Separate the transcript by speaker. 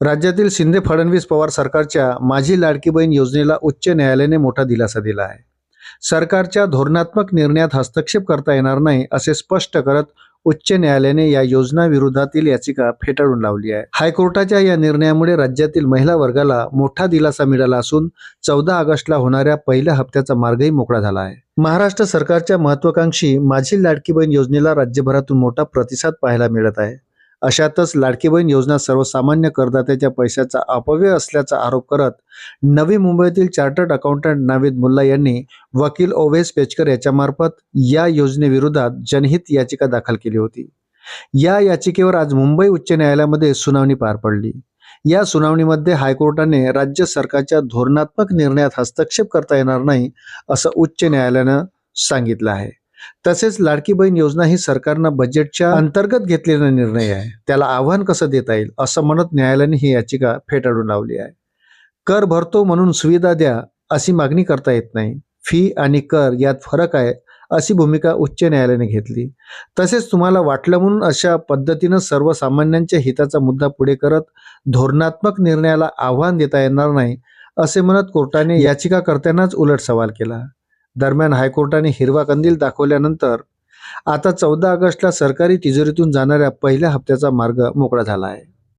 Speaker 1: राज्यातील शिंदे फडणवीस पवार सरकारच्या माझी लाडकी बहीण योजनेला उच्च न्यायालयाने मोठा दिलासा दिला आहे. सरकारच्या धोरणात्मक निर्णयात हस्तक्षेप करता येणार नाही असे स्पष्ट करत उच्च न्यायालयाने या योजना विरोधातील याचिका फेटाळून लावली आहे. हायकोर्टाच्या या निर्णयामुळे राज्यातील महिला वर्गाला मोठा दिलासा मिळाला असून चौदा ऑगस्टला होणाऱ्या पहिल्या हप्त्याचा मार्गही मोकळा झाला आहे. महाराष्ट्र सरकारच्या महत्वाकांक्षी माझी लाडकी बहीण योजनेला राज्यभरातून मोठा प्रतिसाद पाहायला मिळत आहे. अशातच लाडकी बहीण योजना सर्वसामान्य करदात्याच्या पैशाचा अपव्यय असल्याचा आरोप करत नवी मुंबईतील चार्टर्ड अकाउंटंट नावेद मुल्ला यांनी वकील ओवेस पेचकर याच्यामार्फत या योजनेविरोधात जनहित याचिका दाखल केली होती. या याचिकेवर आज मुंबई उच्च न्यायालयामध्ये सुनावणी पार पडली. या सुनावणीमध्ये हायकोर्टाने राज्य सरकारच्या धोरणात्मक निर्णयात हस्तक्षेप करता येणार नाही असं उच्च न्यायालयानं सांगितलं आहे. तसेच लाडकी बहीण योजना ही सरकारनं बजेटच्या अंतर्गत घेतलेला निर्णय आहे. त्याला आव्हान कसं देता येईल असं म्हणत न्यायालयाने ही याचिका फेटाळून लावली आहे. कर भरतो म्हणून सुविधा द्या अशी मागणी करता येत नाही. फी आणि कर यात फरक आहे अशी भूमिका उच्च न्यायालयाने घेतली. तसेच तुम्हाला वाटलं म्हणून अशा पद्धतीनं सर्वसामान्यांच्या हिताचा मुद्दा पुढे करत धोरणात्मक निर्णयाला आव्हान देता येणार नाही असे म्हणत कोर्टाने याचिकाकर्त्यांनाच उलट सवाल केला. दरम्यान हायकोर्टाने हिरवा कंदील दाखवल्यानंतर आता चौदा ऑगस्टला सरकारी तिजोरीतून जाणाऱ्या पहिल्या हप्त्याचा मार्ग मोकळा झाला आहे.